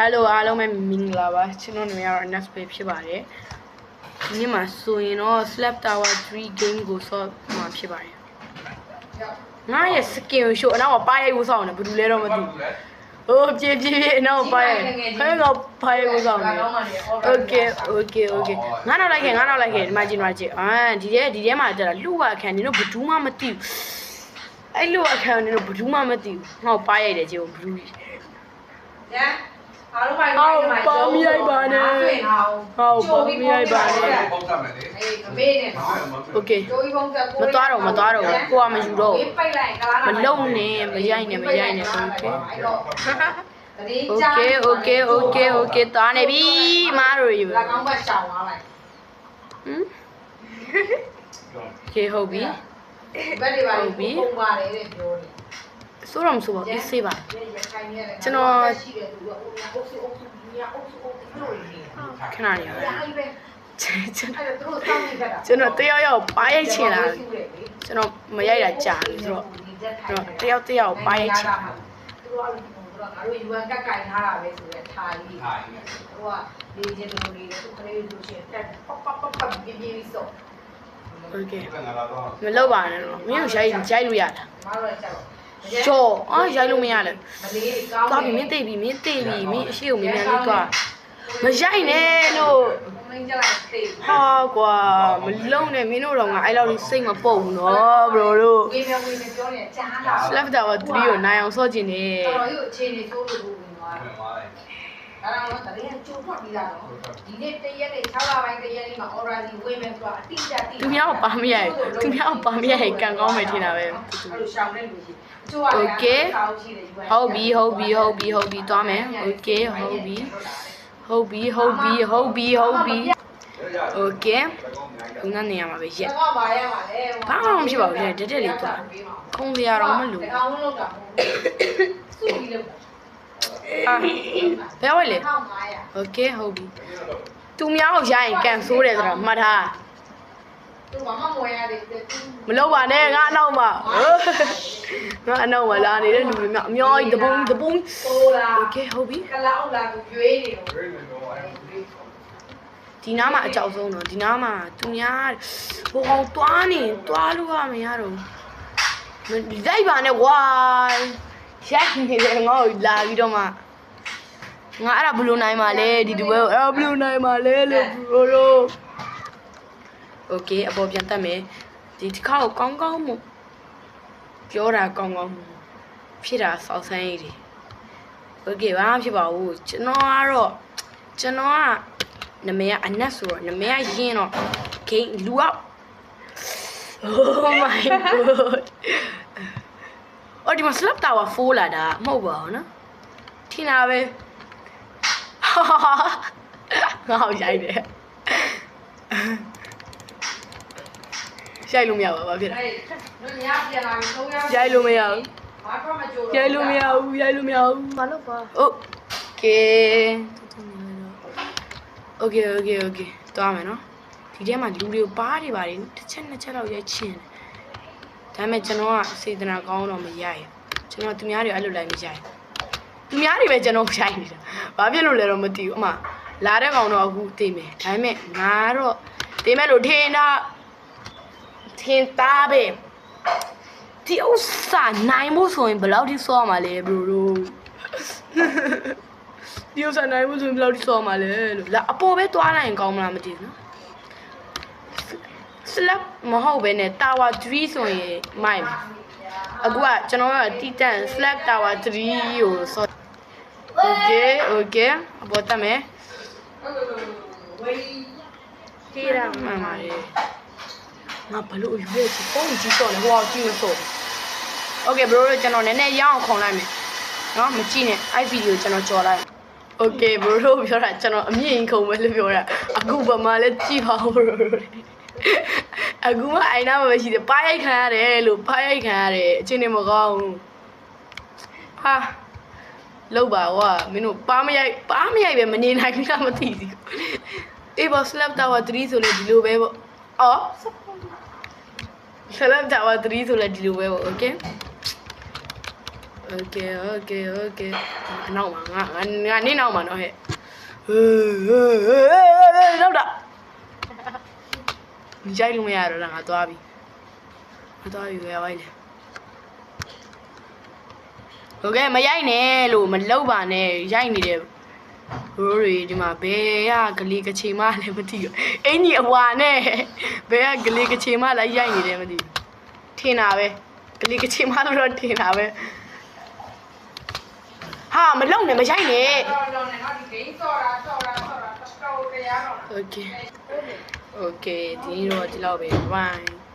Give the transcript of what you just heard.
Hello အားလုံးပဲမင်္ဂလာပါကျွန်တော်နာမည်ကတော့ Next Play ဖြစ်ပါတယ်ဒီနေ့မှာဆိုရင်တော့ Slap Tower 3 game ကိုဆော့မှာဖြစ်ပါတယ်ငါရဲ့ skin ကို show အနောက်မှာပါရိုက်ဖို့စောင့်နေဘယ်သူလဲတော့မသိဘူးဟိုပြေးပြေးပြေးအနောက်မှာပါရိုက်ဟဲ့ကောင်ပါရိုက်ဖို့စောင့်နေ Okay okay okay ငါနောက်လိုက်ခဲ့ငါနောက်လိုက်ခဲ့ဒီမှာကြည့်ဒီမှာကြည့်အာဒီထဲဒီထဲမှာကျတော့လူဝအခန်းနင်တို့ဘယ်သူမှမသိဘူးအဲ့လူအခန်းနင်တို့ဘယ်သူမှမသိဘူးငါ့ကိုပါရိုက်တယ်ကြည့်ဘယ်သူညာ အားလုံးပိုင်းဟောပါမရိုက်ပါနဲ့ဟောပါမရိုက်ပါနဲ့ပုံစံမယ်လေအေးကမေးနေနော် Okay ကျိုးကြီးပုံစံမသွားတော့မသွားတော့ဘူးကိုကမယူတော့ဘူးပိတ်လိုက်ကလားမလုံနဲ့မရိုက်နဲ့မရိုက်နဲ့ Okay တတိချာ Okay okay okay okay သွားနေပြီမားတို့ယူလာကောင်းဘက်ရှောင်းသွားလိုက်ဟမ် Okay ဟုတ်ပြီဘက်တွေပါပုံပါတယ်တဲ့ပြောတယ် ဆိုတော့မဆိုပါဘူးစေးပါကျွန်တော်ရှိတယ်သူကအုပ်စုအုပ်စုညာအုပ်စုအုပ်စုလို့နေတယ်ခဏနေပါအားကြီးပဲကျွန်အဲ့ဒါသူတို့စောင့်နေကြတာကျွန်တော်တယောက်ယောက်ပါရိုက်ချင်လာကျွန်တော်မရိုက်တာကြာပြီဆိုတော့ကျွန်တော်တယောက်တယောက်ပါရိုက်ချင်သူတို့အဲ့လိုပုံတော့ငါတို့ UN ကက်ကင်ထားတာပဲဆိုတဲ့ထားကြီးဟာကြီးဟိုကလေချင်းလိုလေးသူခလေးလို့ရှိရင်တက်ပပပပပြင်းပြင်းစော Okay ကငါတော့မလုပ်ပါနဲ့တော့မင်းတို့ရိုက်ရိုက်လို့ရတာမတော်ကြော က်ချောအာရိုက်လို့မရလဲမလေးကောင်းသွားပြီမင်းသိပြီမင်းသိပြီမင်းအရှိကိုမင်းမြန်လေးသွားမရိုက်နဲ့လို့မင်းကြလိုက်သိဟာကွာမလုံနဲ့မင်းတို့တော့ငါအဲ့လောက်ကြီးစိတ်မပုတ်ဘူးနော်ဘရိုတို့ဝေးမြဝေးမြပြောနေကြားလာ Slap Tower 3ကိုနိုင်အောင်ဆော့ကျင်နေတော်တော်ကြီးအခြေအနေဆိုးလို့ဝ င်သွားဝင်သွားတယ်ဒါတော့တရင်ကျိုးထွက်ပြီးတာနော်ဒီနေ့တရက်နဲ့6လပိုင်းတရက်လေးမှာ order စီဝေးမြဆိုတာအတိအကျတိသူများကိုပါမရိုက်သူများကိုပါမရိုက်ကံကောင်းမယ်ထင်တာပဲအဲ့လိုရှောင်းတဲ့လူကြီးကျိုးရတယ်ကောင်းရှိတယ်ဟုတ်ပြီဟုတ်ပြီဟုတ်ပြီဟုတ်ပြီသွားမယ် Okay ဟုတ်ပြီဟုတ်ပြီဟုတ်ပြီဟုတ်ပြီဟုတ်ပြီ Okay ခုနနေရမှာပဲရက်တော့ပါရပါလေဘာမှမဖြစ်ပါဘူးတက်တက်လေးသွားခုံစရာတော့မလိုကောင်းလို့တော့စုပြီးလို့ အာဘယ်ဝဲလဲ1500 Okay ဟုတ်ပြီသူများကိုရရင်ကန်ဆိုးတယ်ဆိုတာမှတ်ထားသူမမမွေရတဲ့သူမလုပ်ပါနဲ့ငါအနောက်မှာငါအနောက်မှာလာနေတဲ့လူတွေများအများကြီးတပုံးတပုံးတိုးလာ Okay ဟုတ်ပြီကလောက်လာကိုရွေးနေတော့ရိတ်နေတော့အဲ့ဒီနားမှာအကြောက်ဆုံးတော့ဒီနားမှာသူများဟိုကောင်တွားနေတွားလို့ရမရတော့ဘူးမလိုက်ပါနဲ့ကွာ ရိုက်နေတယ်ငါ့ကိုလာပြီးတော့မှငါအဲ့ဒါဘယ်လိုနိုင်မှာလဲဒီတူပဲအဲ့ဒါဘယ်လိုနိုင်မှာလဲလို့ဘရိုလိုโอเคအပေါ်ပြန်တက်မယ်ဒီတစ်ခါကိုကောင်းကောင်းမို့ပြောတာကောင်းကောင်းမို့ဖြစ်တာစောက်ဆန်းရည်တွေโอเคဘာမှဖြစ်ပါဘူးကျွန်တော်ကတော့ကျွန်တော်က နမေကအနက်ဆိုတော့နမေကရင်းတော့ဂိမ်းလူက Oh my god အော်ဒီမှာ slap tower 4လာတာမဟုတ်ပါဘူးနော်ထင်တာပဲငါ့ကိုရိုက်တယ်ရိုက်လို့မရပါဘာဖြစ်လဲ အဲ့တို့ညပြန်လာပြီး3ရောက် ရိုက်လို့မရဘူး ဘာတော့မကြိုး ရိုက်လို့မရဘူးရိုက်လို့မရဘူးမလုပ်ပါโอเคโอเคโอเคโอเคသွားမယ်နော်ဒီထဲမှာလူတွေပါးတွေပါတယ်တစ်ချက်နှစ်ချက်တော့ရိုက်ချင်တယ် ဒါပေမဲ့ကျွန်တော်ကစေတနာကောင်းတော့မရိုက်ကျွန်တော်သူများတွေအဲ့လိုလိုက်မရိုက်သူများတွေပဲကျွန်တော်ရိုက်နေတာဘာဖြစ်လို့လဲတော့မသိဘူးအမလာတဲ့ကောင်တော့အခုသိမယ်ဒါပေမဲ့ငါတော့သိမယ်လို့ထင်တာထင်သားပဲဒီဥစ္စာနိုင်ဖို့ဆိုရင်ဘယ်လောက်ထိစောရမှာလဲဘရိုတို့ဒီဥစ္စာနိုင်ဖို့ဆိုရင်ဘယ်လောက်ထိစောရမှာလဲလို့လာအပေါ်ပဲသွားနိုင်ကောင်းမလားမသိဘူးနော် slap မဟုတ်ပဲနဲ့ tower 3ဆိုရင်မိုက်မယ်အခုကကျွန်တော်ကတီတန် slap tower 3ကိုစော Okay okay အပေါ်တက်မယ်ဝေးထေးရမှန်ပါလေငါဘလို့ရွေးချပုံကြီးတော့လေဟိုအောင်ကြည့်လို့ဆို Okay bro တို့ကျွန်တော်နည်းနည်းရအောင်ခုံလိုက်မယ်နော်မကြည့်နဲ့အဲ့ဗီဒီယိုကျွန်တော်ကြော်လိုက် Okay bro တို့ပြောတာကျွန်တော်အမြင့်ခုံပဲလို့ပြောတာအခုဗမာလည်းကြည့်ပါဦး bro တို့ အခုမှအိုင်နာမှာပဲရှိတယ်ပါရိုက်ခံရတယ်လို့ပါရိုက်ခံရတယ်အချင်းနေမကောင်းဘူးဟာလောက်ပါကွာမင်းတို့ပါမရိုက်ပါမရိုက်ပဲမနေနိုင်ဘူးလားမသိဘူးအေးဘော slap tower 3ဆိုလဲဒီလိုပဲပေါ့အော် slap tower 3ဆိုလဲဒီလိုပဲပေါ့ okay okay okay okay နောက်မှာငါငါနေနောက်မှာနော်ဟဲ့ဟေးဟေးဟေးလောက်တာ ကြိုက်လို့မရတော့လားငါသွားပြီငါသွားပြီပဲဝိုင်းလေโอเคမရိုက်နဲ့လို့မလောက်ပါနဲ့ရိုက်နေတယ်ဟိုရီဒီမှာဘယ်ကဂလီကချေမလည်းမသိဘူးအင်ကြီးအဝါနဲ့ဘယ်ကဂလီကချေမလည်းရိုက်နေတယ်မသိဘူးထင်တာပဲဂလီကချေမလို့တော့ထင်တာပဲ ဟာမလုံနဲ့မရိုက်နဲ့ တော့တော့နဲ့နော်ဒီဂိမ်းဆော့တာဆော့တာဆော့တာတော်တော်တရားတော့ โอเค Okay, Tino, I love it. Bye.